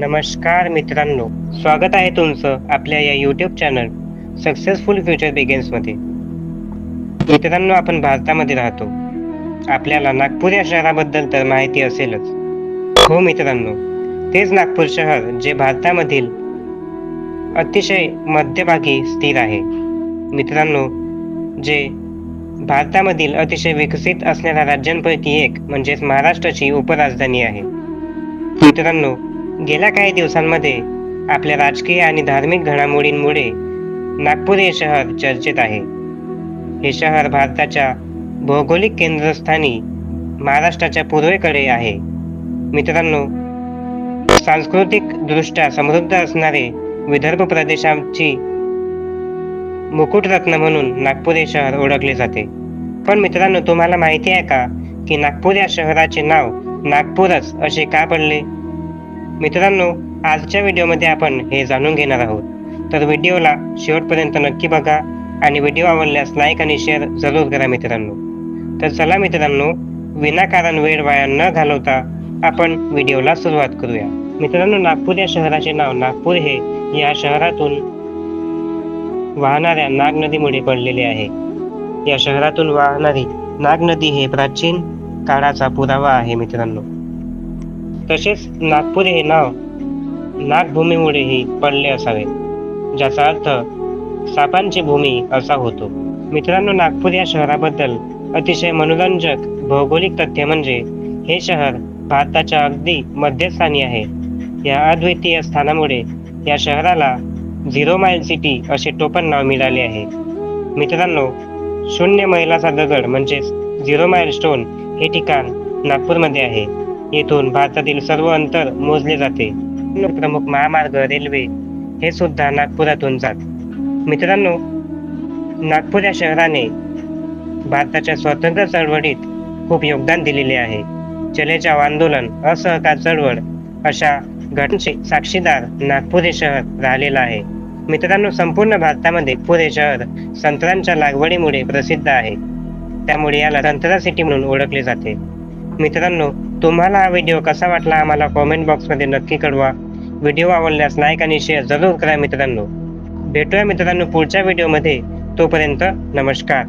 नमस्कार मित्रांनो स्वागत आहे तुमचं आपल्या या यूट्यूब चॅनल सक्सेसफुल फ्युचर बिगिन्समध्ये मित्रांनो आपण भारतामध्ये राहतो. आपल्याला नागपूर या शहराबद्दल तर माहिती असेलच. हो मित्रांनो तेच नागपूर शहर जे भारतामधील अतिशय मध्यभागी स्थिर आहे. मित्रांनो जे भारतामधील अतिशय विकसित असणाऱ्या राज्यांपैकी एक म्हणजेच महाराष्ट्राची उपराजधानी आहे. मित्रांनो गेल्या काही दिवसांमध्ये आपल्या राजकीय आणि धार्मिक घडामोडींमुळे नागपूर हे शहर चर्चेत आहे. हे शहर भारताच्या भौगोलिक केंद्रस्थानी महाराष्ट्राच्या पूर्वेकडे आहे. मित्रांनो सांस्कृतिकदृष्ट्या समृद्ध असणारे विदर्भ प्रदेशाची मुकुटरत्न म्हणून नागपूर हे शहर ओळखले जाते. पण मित्रांनो तुम्हाला माहिती आहे का की नागपूर या शहराचे नाव नागपूरच असे का पडले? मित्रांनो आजच्या व्हिडिओमध्ये आपण हे जाणून घेणार आहोत. तर व्हिडिओला शेवटपर्यंत नक्की बघा आणि व्हिडिओ आवडल्यास लाईक आणि शेअर जरूर करा मित्रांनो. तर चला मित्रांनो विनाकारण वेळ वाया न घालवता आपण व्हिडिओला सुरुवात करूया. मित्रांनो नागपूर या शहराचे नाव नागपूर हे या शहरातून वाहणाऱ्या नाग नदीमुळे पडलेले आहे. या शहरातून वाहणारी नाग नदी हे प्राचीन काळाचा पुरावा आहे मित्रांनो. तसेच नागपूर हे नाव नागभूमीमुळेही पडले असावे ज्याचा अर्थ सापांची भूमी असा होतो. मित्रांनो नागपूर या शहराबद्दल अतिशय मनोरंजक भौगोलिक तथ्य म्हणजे हे शहर भारताच्या अगदी मध्यस्थानी आहे. या अद्वितीय स्थानामुळे या शहराला झिरो माइल सिटी असे टोपण नाव मिळाले आहे. मित्रांनो शून्य मैलाचा दगड म्हणजेच झिरो माइल स्टोन हे ठिकाण नागपूरमध्ये आहे. येथून भारतातील सर्व अंतर मोजले जाते. प्रमुख महामार्ग रेल्वे हे सुद्धा नागपुरातून जात. मित्रांनो नागपूर या शहराने भारताच्या स्वातंत्र्य चळवळीत खूप योगदान दिलेले आहे. चलेचाव आंदोलन असहकार चळवळ अशा घटनेचे साक्षीदार नागपूर हे शहर राहिलेलं आहे. मित्रांनो संपूर्ण भारतामध्ये पुणे शहर संत्रांच्या लागवडीमुळे प्रसिद्ध आहे. त्यामुळे याला संत्रा सिटी म्हणून ओळखले जाते. मित्रांनो तुम्हाला हा व्हिडिओ कसा वाटला आम्हाला कॉमेंट बॉक्समध्ये नक्की कळवा. व्हिडिओ आवडल्यास लाईक आणि शेअर जरूर करा मित्रांनो. भेटूया मित्रांनो पुढच्या व्हिडिओमध्ये तोपर्यंत नमस्कार.